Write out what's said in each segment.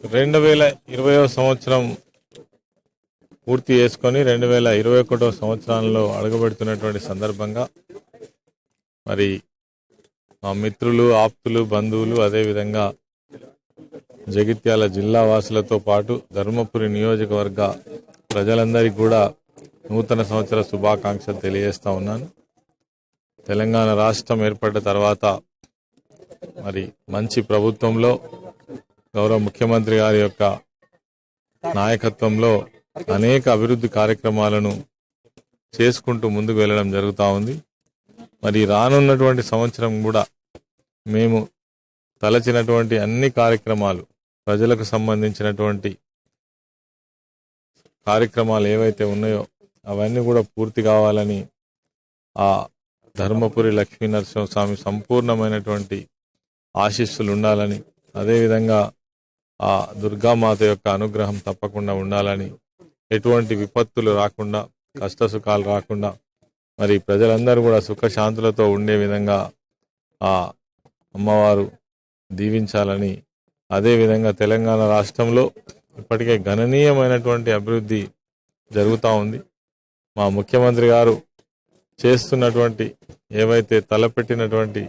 రెండు వేల ఇరవయో సంవత్సరం పూర్తి చేసుకొని రెండు వేల ఇరవై ఒకటో సంవత్సరంలో అడుగుపెడుతున్నటువంటి సందర్భంగా మరి మా మిత్రులు ఆప్తులు బంధువులు అదేవిధంగా జగిత్యాల జిల్లా వాసులతో పాటు ధర్మపురి నియోజకవర్గ ప్రజలందరికీ కూడా నూతన సంవత్సర శుభాకాంక్షలు తెలియజేస్తా ఉన్నాను. తెలంగాణ రాష్ట్రం ఏర్పడ్డ తర్వాత మరి మంచి ప్రభుత్వంలో గౌరవ ముఖ్యమంత్రి గారి యొక్క నాయకత్వంలో అనేక అభివృద్ధి కార్యక్రమాలను చేసుకుంటూ ముందుకు వెళ్ళడం జరుగుతూ ఉంది. మరి రానున్నటువంటి సంవత్సరం కూడా మేము తలచినటువంటి అన్ని కార్యక్రమాలు ప్రజలకు సంబంధించినటువంటి కార్యక్రమాలు ఏవైతే ఉన్నాయో అవన్నీ కూడా పూర్తి కావాలని ఆ ధర్మపురి లక్ష్మీ నరసింహస్వామి సంపూర్ణమైనటువంటి ఆశీస్సులు ఉండాలని అదేవిధంగా ఆ దుర్గామాత యొక్క అనుగ్రహం తప్పకుండా ఉండాలని ఎటువంటి విపత్తులు రాకుండా కష్ట సుఖాలు రాకుండా మరి ప్రజలందరూ కూడా సుఖశాంతులతో ఉండే విధంగా ఆ అమ్మవారు దీవించాలని అదేవిధంగా తెలంగాణ రాష్ట్రంలో ఇప్పటికే గణనీయమైనటువంటి అభివృద్ధి జరుగుతూ ఉంది. మా ముఖ్యమంత్రి గారు చేస్తున్నటువంటి ఏవైతే తలపెట్టినటువంటి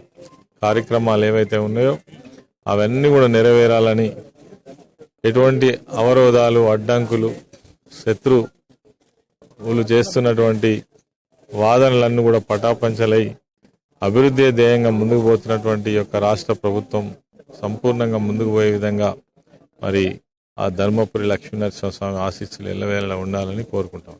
కార్యక్రమాలు ఏవైతే ఉన్నాయో అవన్నీ కూడా నెరవేరాలని ఎటువంటి అవరోధాలు అడ్డంకులు శత్రువులు చేస్తున్నటువంటి వాదనలన్నీ కూడా పటాపంచలై అభివృద్ధి ధ్యేయంగా ముందుకు పోతున్నటువంటి యొక్క రాష్ట్ర ప్రభుత్వం సంపూర్ణంగా ముందుకు పోయే విధంగా మరి ఆ ధర్మపురి లక్ష్మీనరసింహ స్వామి ఆశీస్సులు ఎల్లవేళలా ఉండాలని కోరుకుంటాం